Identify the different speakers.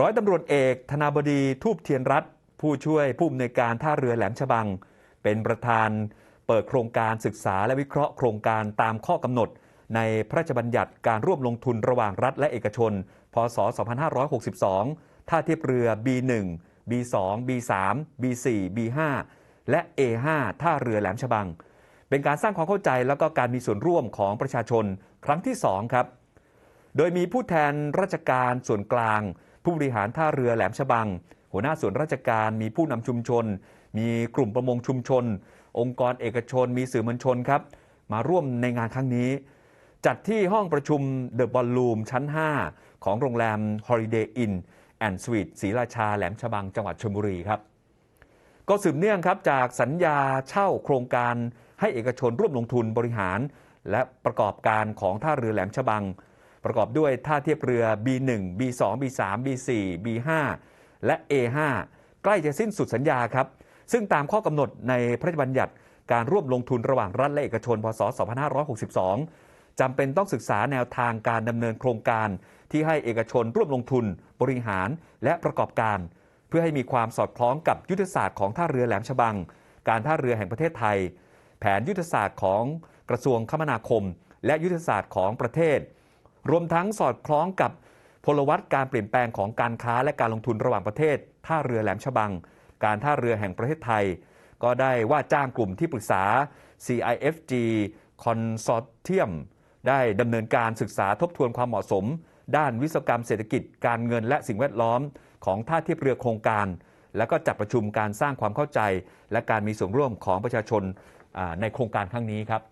Speaker 1: ร้อยตำรวจเอกธนาบดีทูบเทียนรัฐผู้ช่วยผู้อำนวยการท่าเรือแหลมฉบัง เป็นประธานเปิดโครงการศึกษาและวิเคราะห์โครงการตามข้อกำหนด ในพระราชบัญญัติการร่วมลงทุนระหว่างรัฐและเอกชน พศ 2562 ท่าเทียบเรือ B1 B2 B3 B4 B5 และ A5 ท่าเรือแหลมฉบัง เป็นการสร้างความเข้าใจแล้วก็การมีส่วนร่วมของประชาชนครั้งที่ 2 ครับ โดยมีผู้แทนราชการส่วนกลาง ผู้บริหารท่าเรือแหลมฉบัง หัวหน้าส่วนราชการมีผู้นำชุมชน มีกลุ่มประมงชุมชน องค์กรเอกชน มีสื่อมวลชนครับ มาร่วมในงานครั้งนี้ จัดที่ห้องประชุมเดอะบอลลูมชั้น 5 ของโรงแรม Holiday Inn and Suite ศรีราชาแหลมฉบังจังหวัดชลบุรีครับ ก็สืบเนื่องครับจากสัญญาเช่าโครงการให้เอกชนร่วมลงทุนบริหาร และประกอบการของท่าเรือแหลมฉบัง ประกอบด้วยท่าเทียบเรือ B1 B2 B3 B4 B5 และ A5 ใกล้จะสิ้นสุดสัญญาครับ ซึ่งตามข้อกำหนดในพระราชบัญญัติการร่วมลงทุนระหว่างรัฐและเอกชน พศ 2562 จำเป็นต้องศึกษาแนวทางการดำเนินโครงการ ที่ให้เอกชนร่วมลงทุน บริหารและประกอบการ เพื่อให้มีความสอดคล้องกับยุทธศาสตร์ของท่าเรือแหลมฉบัง การท่าเรือแห่งประเทศไทย แผนยุทธศาสตร์ของกระทรวงคมนาคม และยุทธศาสตร์ของประเทศ รวมทั้งสอดคล้องกับพลวัตการเปลี่ยนแปลงของการค้าและการลงทุนระหว่างประเทศ ท่าเรือแหลมฉบัง การท่าเรือแห่งประเทศไทย ก็ได้ว่าจ้างกลุ่มที่ปรึกษา CIFG Consortium ได้ดำเนินการศึกษาทบทวนความเหมาะสม ด้านวิศวกรรมเศรษฐกิจการเงินและสิ่งแวดล้อม ของท่าเทียบเรือโครงการ แล้วก็จัดประชุมการสร้างความเข้าใจ และการมีส่วนร่วมของประชาชนในโครงการครั้งนี้ครับ